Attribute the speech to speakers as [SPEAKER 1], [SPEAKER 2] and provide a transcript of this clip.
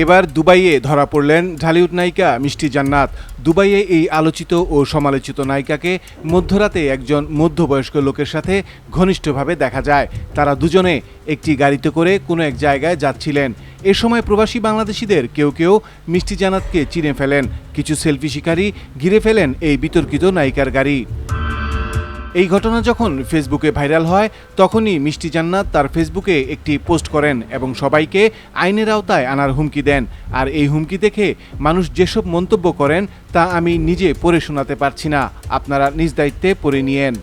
[SPEAKER 1] এবার দুবাইয়ে ধরা পড়লেন ঢালিউড নায়িকা মিষ্টি জান্নাত। দুবাইয়ে এই আলোচিত ও সমালোচিত নায়িকাকে মধ্যরাতে একজন মধ্যবয়স্ক লোকের সাথে ঘনিষ্ঠভাবে দেখা যায়। তারা দুজনে একটি গাড়িতে করে কোনো এক জায়গায় যাচ্ছিলেন। এ সময় প্রবাসী বাংলাদেশিদের কেউ কেউ মিষ্টি জান্নাতকে চিনে ফেলেন। কিছু সেলফি শিকারী ঘিরে ফেলেন এই বিতর্কিত নায়িকার গাড়ি। এই ঘটনা যখন ফেসবুকে ভাইরাল হয়, তখনই মিষ্টি জান্নাত তার ফেসবুকে একটি পোস্ট করেন এবং সবাইকে আইনের আওতায় আনার হুমকি দেন। আর এই হুমকি দেখে মানুষ যেসব মন্তব্য করেন, তা আমি নিজে পড়ে শোনাতে পারছি না। আপনারা নিজ দায়িত্বে পড়ে নিয়েন।